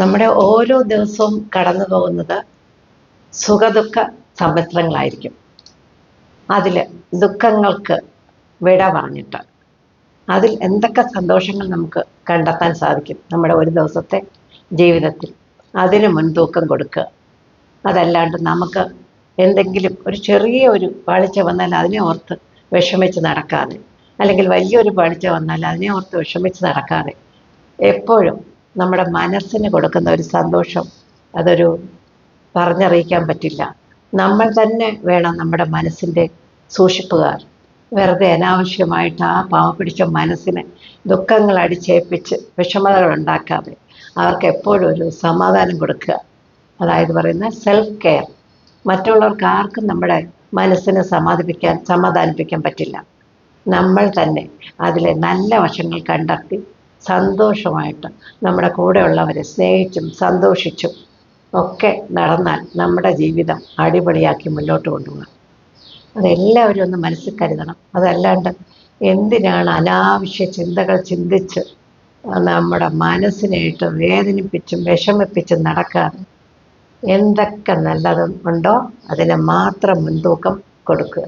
നമ്മുടെ ഓരോ ദിവസവും കടന്നു പോകുന്നത് സുഖദുഃഖ സമ്മിശ്രങ്ങളായിരിക്കും അതിൽ ദുഃഖങ്ങൾക്ക് വിട പറഞ്ഞിട്ട് അതിൽ എന്തൊക്കെ സന്തോഷങ്ങൾ നമുക്ക് കണ്ടെത്താൻ സാധിക്കും നമ്മുടെ ഒരു ദിവസത്തെ ജീവിതത്തിൽ. അതിന് മുൻതൂക്കം കൊടുക്കുക. അതല്ലാണ്ട് നമുക്ക് എന്തെങ്കിലും ഒരു ചെറിയ ഒരു പാളിച്ച വന്നാൽ അതിനെ ഓർത്ത് വിഷമിച്ച് നടക്കാതെ അല്ലെങ്കിൽ വലിയൊരു പാളിച്ച വന്നാൽ അതിനെ ഓർത്ത് വിഷമിച്ച് നടക്കാതെ എപ്പോഴും നമ്മുടെ മനസ്സിന് കൊടുക്കുന്ന ഒരു സന്തോഷം അതൊരു പറഞ്ഞറിയിക്കാൻ പറ്റില്ല. നമ്മൾ തന്നെ വേണം നമ്മുടെ മനസ്സിന്റെ സൂക്ഷിപ്പുകാർ. വെറുതെ അനാവശ്യമായിട്ട് ആ പാവ പിടിച്ച മനസ്സിനെ ദുഃഖങ്ങൾ അടിച്ചേൽപ്പിച്ച് വിഷമതകൾ ഉണ്ടാക്കാതെ അവർക്ക് എപ്പോഴും ഒരു സമാധാനം കൊടുക്കുക. അതായത് പറയുന്ന സെൽഫ് കെയർ മറ്റുള്ളവർക്ക് ആർക്കും നമ്മുടെ മനസ്സിനെ സമാധിപ്പിക്കാൻ സമാധാനിപ്പിക്കാൻ പറ്റില്ല. നമ്മൾ തന്നെ അതിലെ നല്ല വശങ്ങൾ കണ്ടെത്തി സന്തോഷമായിട്ട് നമ്മുടെ കൂടെയുള്ളവരെ സ്നേഹിച്ചും സന്തോഷിച്ചും ഒക്കെ നടന്നാൽ നമ്മുടെ ജീവിതം അടിപൊളിയാക്കി മുന്നോട്ട് കൊണ്ടുപോകാം. അതെല്ലാവരും ഒന്ന് മനസ്സിൽ കരുതണം. അതല്ലാണ്ട് എന്തിനാണ് അനാവശ്യ ചിന്തകൾ ചിന്തിച്ച് നമ്മുടെ മനസ്സിനായിട്ട് വേദനിപ്പിച്ചും വിഷമിപ്പിച്ചും നടക്കാതെ എന്തൊക്കെ നല്ലതും ഉണ്ടോ? അതിനെ മാത്രം മുൻതൂക്കം കൊടുക്കുക.